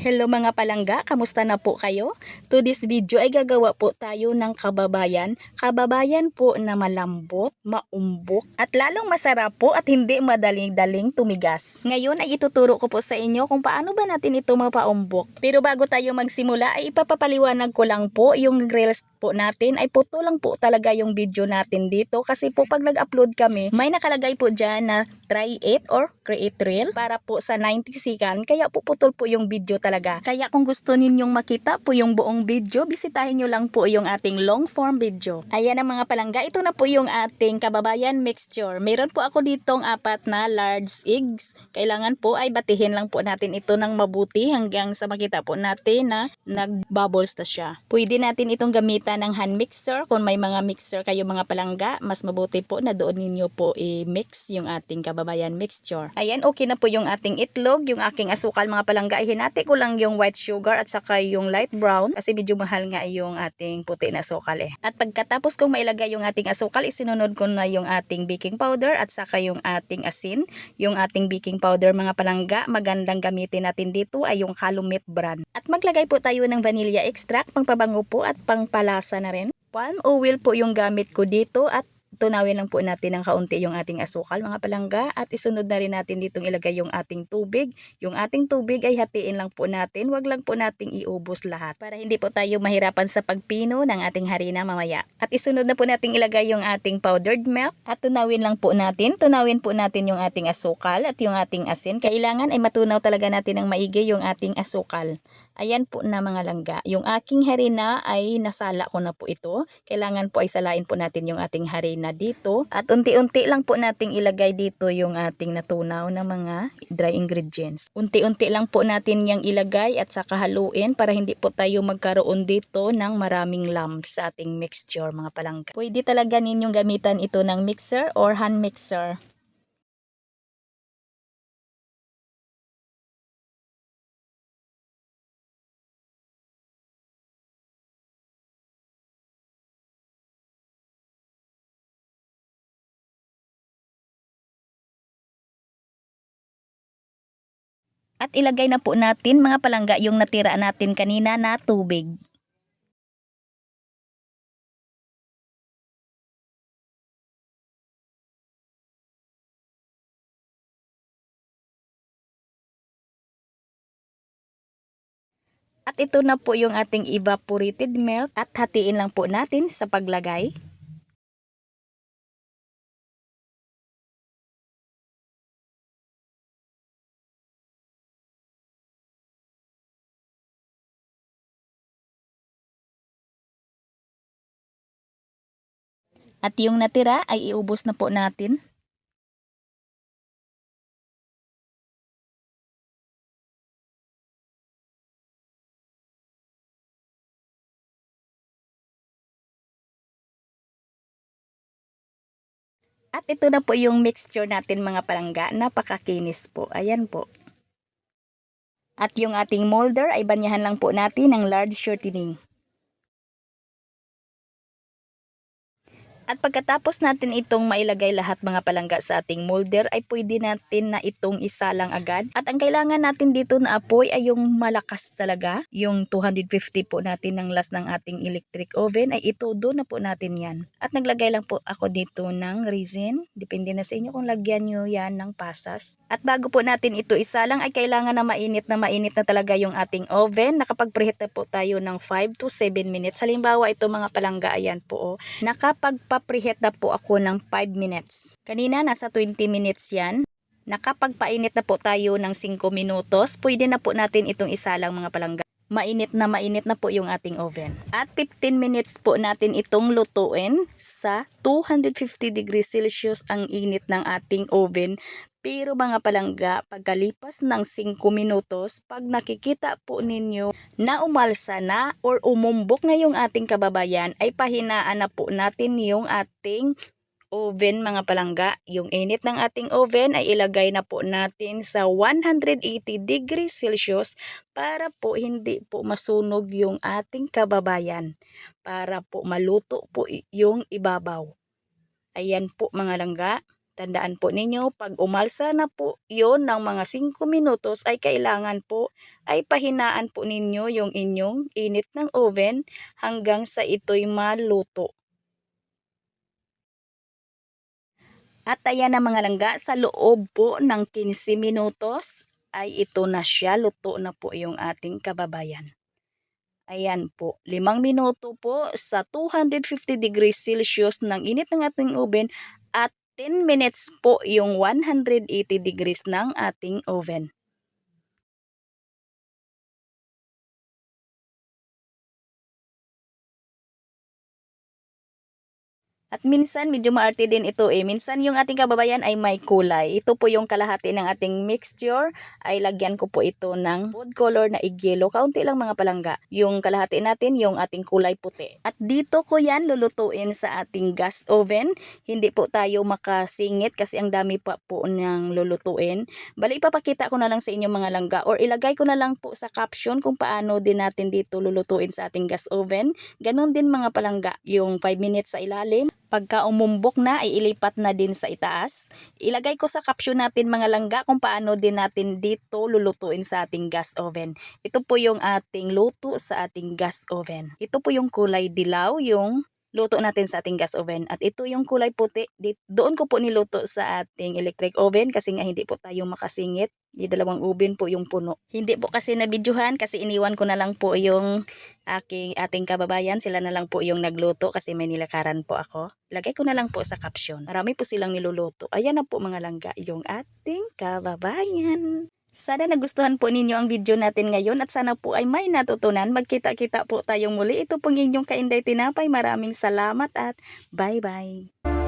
Hello mga palangga, kamusta na po kayo? To this video ay gagawa po tayo ng kababayan. Kababayan po na malambot, maumbok, at lalong masarap po at hindi madaling-daling tumigas. Ngayon ay ituturo ko po sa inyo kung paano ba natin ito mapaumbok. Pero bago tayo magsimula ay ipapapaliwanag ko lang po yung reels po natin ay puto lang po talaga yung video natin dito kasi po pag nag-upload kami may nakalagay po dyan na try it or create reel para po sa 90 second kaya po putol po yung video talaga. Kaya kung gusto ninyong makita po yung buong video, bisitahin nyo lang po yung ating long form video. Ayan ang mga palangga, ito na po yung ating kababayan mixture. Meron po ako ditong apat na large eggs. Kailangan po ay batihin lang po natin ito ng mabuti hanggang sa makita po natin na nag-bubbles na siya. Pwede natin itong gamitan ng hand mixer. Kung may mga mixer kayo mga palangga, mas mabuti po na doon ninyo po i-mix yung ating kababayan mixture. Ayan, okay na po yung ating itlog, yung aking asukal mga palangga. Hinati ko lang yung white sugar at saka yung light brown kasi medyo mahal nga yung ating puti na asukal eh. At pagkatapos kong mailagay yung ating asukal, isinunod ko na yung ating baking powder at saka yung ating asin. Yung ating baking powder mga palangga, magandang gamitin natin dito ay yung Calumet brand. At maglagay po tayo ng vanilla extract, pangpabango po at pangpalasa na rin. Palm oil po yung gamit ko dito at tunawin lang po natin ng kaunti yung ating asukal mga palangga at isunod na rin natin ditong ilagay yung ating tubig. Yung ating tubig ay hatiin lang po natin, wag lang po nating iubos lahat para hindi po tayo mahirapan sa pagpino ng ating harina mamaya. At isunod na po nating ilagay yung ating powdered milk at tunawin lang po natin, tunawin po natin yung ating asukal at yung ating asin. Kailangan ay matunaw talaga natin ng maigi yung ating asukal. Ayan po na mga langga. Yung aking harina ay nasala ko na po ito. Kailangan po ay salain po natin yung ating harina dito. At unti-unti lang po nating ilagay dito yung ating natunaw na mga dry ingredients. Unti-unti lang po natin yung ilagay at saka haluin para hindi po tayo magkaroon dito ng maraming lumps sa ating mixture mga palangga. Pwede talaga ninyong gamitan ito ng mixer or hand mixer. At ilagay na po natin mga palangga yung natira natin kanina na tubig. At ito na po yung ating evaporated milk at hatiin lang po natin sa paglagay. At yung natira ay iubos na po natin. At ito na po yung mixture natin mga palangga. Napakakinis po. Ayan po. At yung ating molder ay banyahan lang po natin ng large shortening. At pagkatapos natin itong mailagay lahat mga palangga sa ating molder ay pwede natin na itong isa lang agad. At ang kailangan natin dito na apoy ay yung malakas talaga. Yung 250 po natin ng last ng ating electric oven ay ito doon na po natin yan. At naglagay lang po ako dito ng resin. Depende na sa inyo kung lagyan nyo yan ng pasas. At bago po natin ito isa lang ay kailangan na mainit na mainit na talaga yung ating oven. Nakapag-preheat na po tayo ng 5 to 7 minutes. Halimbawa ito mga palangga ayan po. Oh. Nakapagpa preheat na po ako ng 5 minutes. Kanina nasa 20 minutes yan. Nakapagpainit na po tayo ng 5 minutos. Pwede na po natin itong isa lang mga palangga. Mainit na mainit na po yung ating oven. At 15 minutes po natin itong lutuin sa 250 degrees Celsius ang init ng ating oven. Pero mga palangga, pagkalipas ng 5 minutos, pag nakikita po ninyo na umalsa na or umumbok na yung ating kababayan, ay pahinaan na po natin yung ating oven mga palangga. Yung init ng ating oven ay ilagay na po natin sa 180 degrees Celsius para po hindi po masunog yung ating kababayan. Para po maluto po yung ibabaw. Ayan po mga langga. Tandaan po ninyo, pag umalsa na po yon ng mga 5 minutos ay kailangan po ay pahinaan po ninyo yung inyong init ng oven hanggang sa ito'y maluto. At ayan na mga langga, sa loob po ng 15 minutos ay ito na siya, luto na po yung ating kababayan. Ayan po, limang minuto po sa 250 degrees Celsius ng init ng ating oven 10 minutes po yung 180 degrees ng ating oven. At minsan medyo maarte din ito eh. Minsan yung ating kababayan ay may kulay. Ito po yung kalahati ng ating mixture ay lagyan ko po ito ng food color na igyelo. Kaunti lang mga palangga. Yung kalahati natin yung ating kulay puti. At dito ko yan lulutuin sa ating gas oven. Hindi po tayo makasingit kasi ang dami pa po ng lulutuin. Bali ipapakita ko na lang sa inyo mga langga or ilagay ko na lang po sa caption kung paano din natin dito lulutuin sa ating gas oven. Ganon din mga palangga. Yung 5 minutes sa ilalim Pagka umumbok na, ay ilipat na din sa itaas. Ilagay ko sa caption natin mga langga kung paano din natin dito lulutuin sa ating gas oven. Ito po yung ating luto sa ating gas oven. Ito po yung kulay dilaw, yung luto natin sa ating gas oven. At ito yung kulay puti. Doon ko po niluto sa ating electric oven kasi nga hindi po tayo makasingit. Di dalawang oven po yung puno. Hindi po kasi nabidyohan kasi iniwan ko na lang po yung aking ating kababayan. Sila na lang po yung nagluto kasi may nilakaran po ako. Lagay ko na lang po sa caption. Marami po silang niluluto. Ayan na po mga langga yung ating kababayan. Sana nagustuhan po ninyo ang video natin ngayon at sana po ay may natutunan. Magkita-kita po tayong muli. Ito pong inyong kainday tinapay. Maraming salamat at bye-bye.